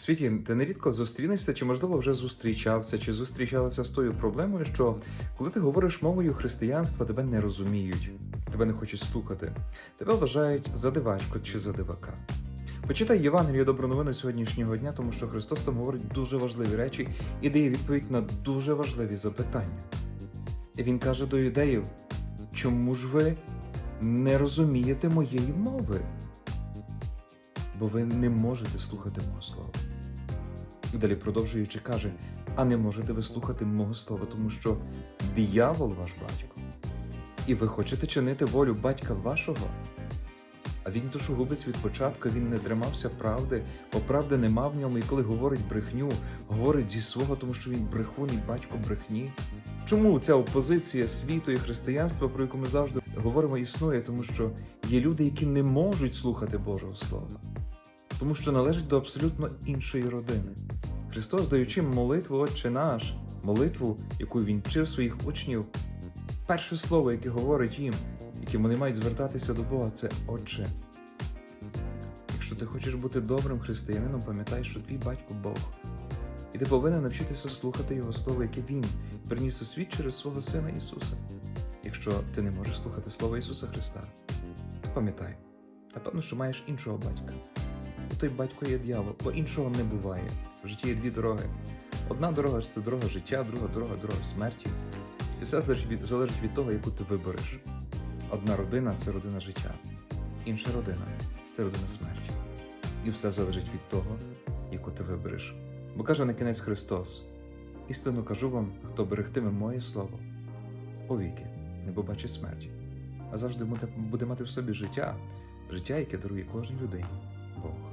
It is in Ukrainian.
світі ти нерідко зустрінешся, чи можливо вже зустрічався, чи зустрічалася з тою проблемою, що коли ти говориш мовою християнства, тебе не розуміють, тебе не хочуть слухати, тебе вважають за дивачку чи за дивака. Почитай Євангеліє добру новину сьогоднішнього дня, тому що Христос там говорить дуже важливі речі і дає відповідь на дуже важливі запитання. І Він каже до юдеїв: чому ж ви не розумієте моєї мови? Бо ви не можете слухати мого слова. І далі продовжуючи каже: а не можете ви слухати мого слова, тому що диявол ваш батько, і ви хочете чинити волю батька вашого. А він душогубець від початку, він не тримався правди, бо правди нема в ньому, і коли говорить брехню, говорить зі свого, тому що він брехун і батько брехні. Чому ця опозиція світу і християнства, про яку ми завжди говоримо, існує? Тому що є люди, які не можуть слухати Божого Слова, тому що належать до абсолютно іншої родини. Христос, даючи молитву Отче наш, молитву, яку він вчив своїх учнів, перше слово, яке говорить їм, яким вони мають звертатися до Бога, це Отче. Якщо ти хочеш бути добрим християнином, пам'ятай, що твій батько Бог. І ти повинен навчитися слухати Його Слово, яке Він приніс у світ через свого Сина Ісуса. Якщо ти не можеш слухати Слово Ісуса Христа, то пам'ятай, напевно, що маєш іншого батька. Той батько є дьявол, бо іншого не буває. В житті є дві дороги. Одна дорога це дорога життя, друга дорога дорога смерті. І все залежить від, того, яку ти вибереш. Одна родина це родина життя, інша родина це родина смерті. І все залежить від того, яку ти вибереш. Бо каже на кінець Христос: істину кажу вам, хто берегтиме моє слово, повіки не побачить смерті, а завжди буде мати в собі життя, життя, яке дарує кожній людині Бог.